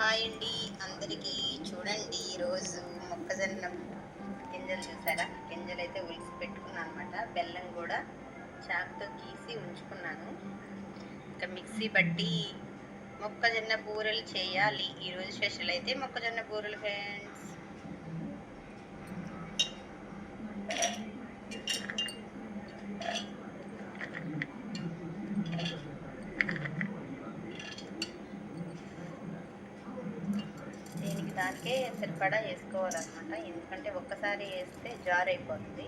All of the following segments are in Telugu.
హాయ్ అండి. అందరికీ చూడండి ఈరోజు మొక్కజొన్న గింజలు చూసారా? గింజలు అయితే ఉలిసి పెట్టుకున్నాను అనమాట బెల్లం కూడా చాకుతో గీసి ఉంచుకున్నాను. ఇంకా మిక్సీ బట్టి మొక్కజొన్న బూరెలు చేయాలి. ఈరోజు స్పెషల్ అయితే మొక్కజొన్న బూరెలు ఫ్రెండ్స్. దానికే సరిపడా వేసుకోవాలన్నమాట. ఎందుకంటే ఒక్కసారి వేస్తే జార్ అయిపోతుంది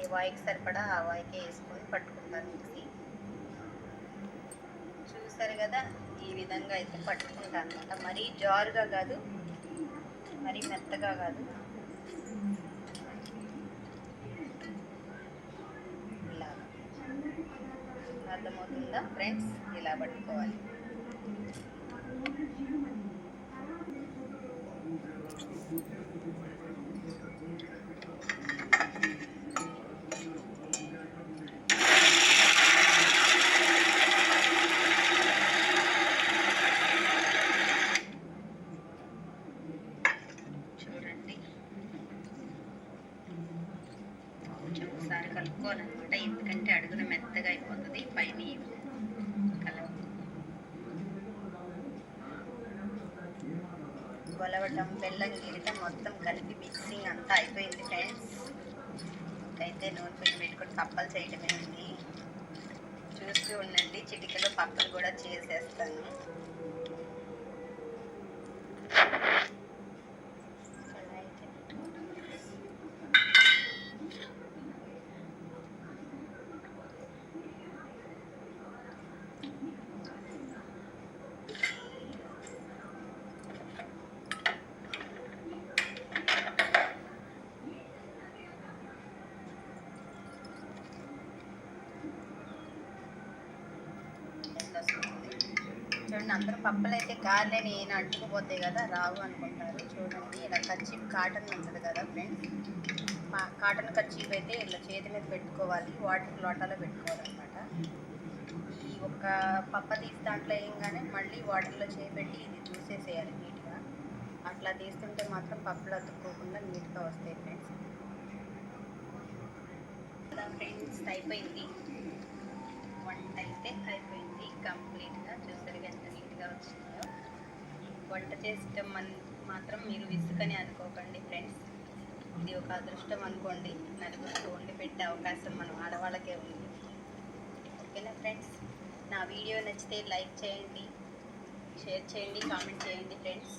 ఏ వాయికి సరిపడా ఆ వాయికే వేసుకొని పట్టుకుంటాను మిక్సీ. చూసారు కదా ఈ విధంగా అయితే పట్టుకుంటాను అనమాట మరీ జారుగా కాదు మరీ మెత్తగా కాదు. ఇలా అర్థమవుతుందా ఫ్రెండ్స్? ఇలా పట్టుకోవాలి. కలుపుకోవాలన్నమాట ఎందుకంటే అడుగున మెత్తగా అయిపోతుంది పైన కలవ కొలవటం బెల్లం గీయటం మొత్తం కలిపి మిక్సింగ్ అంతా అయిపోయింది ఫ్రెండ్స్. అయితే నూనె పొయ్యి పెట్టుకొని పప్పలు చేయటమే ఉంది చూస్తూ ఉండండి చిటికలో పప్పలు కూడా చేసేస్తాను. చూడండి అందరూ పప్పులు అయితే గాలిని నేను అంటుకుపోతాయి కదా రావు అనుకుంటారు. చూడండి ఇలా కచ్చిప్ కాటన్ ఉంటుంది కదా ఫ్రెండ్స్ కాటన్ కచ్చిప్ అయితే ఇలా చేతి మీద పెట్టుకోవాలి వాటర్ లోటాలో పెట్టుకోవాలన్నమాట. ఈ ఒక్క పప్ప తీసి దాంట్లో వేయంగానే మళ్ళీ వాటర్లో చేపెట్టి ఇది చూసేసేయాలి నీట్గా. అట్లా తీస్తుంటే మాత్రం పప్పులు అతుక్కోకుండా నీట్గా వస్తాయి ఫ్రెండ్స్ ఫ్రెండ్స్ అయిపోయింది. వంట అయితే అయిపోయింది కంప్లీట్గా చూసారు ఎంత వచ్చిందో వంట చేసటం మాత్రం మీరు విసుకని అనుకోకండి ఫ్రెండ్స్. ఇది ఒక అదృష్టం అనుకోండి. నలుగురికి వండి పెట్టే అవకాశం మనం ఆడవాళ్ళకే ఉంది. ఓకేనా ఫ్రెండ్స్? నా వీడియో నచ్చితే లైక్ చేయండి షేర్ చేయండి కామెంట్ చేయండి ఫ్రెండ్స్.